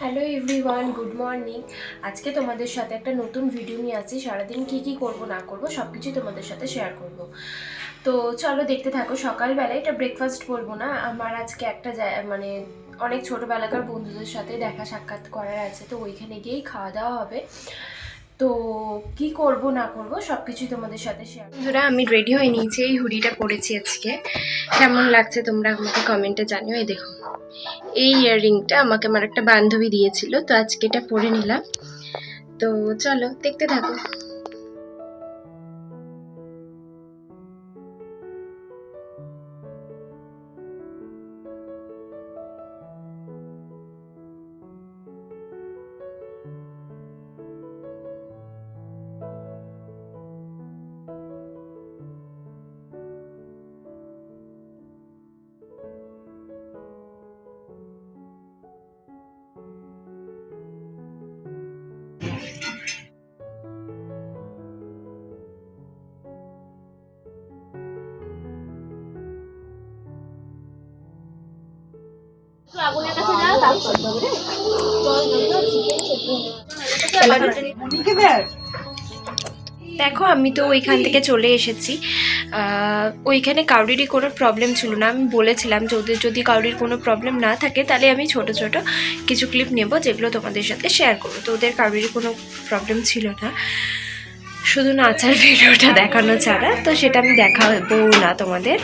Hello everyone good morning আজকে তোমাদের সাথে একটা নতুন ভিডিও নিয়ে আসছি। সারাদিন কী কী করব, না করব সব কিছুই তোমাদের সাথে শেয়ার করব। তো চলো দেখতে থাকো, সকালবেলায় এটা ব্রেকফাস্ট বলব না? আমার আজকে একটা মানে অনেক ছোটোবেলাকার বন্ধুদের সাথে দেখা সাক্ষাৎ করার আছে, তো ওইখানে গিয়েই খাওয়া দাওয়া হবে। তো কি করব, না করব সব কিছুই তোমাদের সাথে শেয়ার বন্ধুরা, আমি রেডি হয়ে নিয়েছি, এই হুডিটা পরেছি আজকে। কেমন লাগছে তোমরা আমাকে কমেন্টে জানিও, এই দেখো। এই ইয়াররিংটা আমাকে আমার একটা বান্ধবী দিয়েছিল, তো আজকে এটা পরে নিলাম। তো চলো, দেখতে থাকো। দেখো আমি তো ওইখান থেকে চলে এসেছি। ওইখানে কাউরিরই কোনো প্রবলেম ছিল না। আমি বলেছিলাম যে ওদের যদি কাউরির কোনো প্রবলেম না থাকে তাহলে আমি ছোট ছোট কিছু ক্লিপ নেব যেগুলো তোমাদের সাথে শেয়ার করব। তো ওদের কাউরিরই কোনো প্রবলেম ছিল না। শুধু নাচার ভিডিওটা দেখানো ছাড়া, তো সেটা আমি দেখাবো না তোমাদের।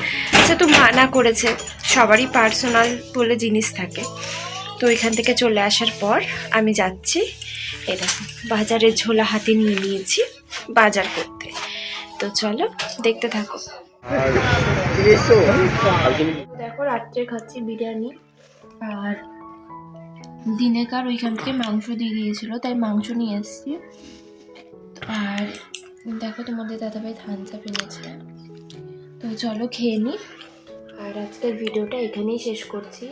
যেহেতু মানা করেছে, সবারই পার্সোনাল বলে জিনিস থাকে। তো এখান থেকে চলে আসার পর আমি যাচ্ছি, এই দেখো বাজারের ঝোলা হাতে নিয়ে নিয়েছি বাজার করতে। তো চলো, দেখতে থাকো। দেখো, রাত্রে খাচ্ছি বিরিয়ানি, আর দিনেকার ওইখান থেকে মাংস দিয়ে দিয়েছিল, তাই মাংস নিয়ে এসেছি। দেখো তোমাদের দাদাভাই থামস আপ এনেছে। তো চলো খেয়ে নি। আর আজকের ভিডিওটা এখানেই শেষ করছি।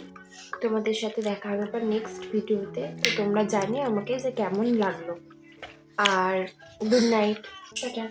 তোমাদের সাথে দেখা হবে আবার নেক্সট ভিডিওতে। তো তোমরা জানি আমাকে যে কেমন লাগল। আর গুড নাইট টাটা।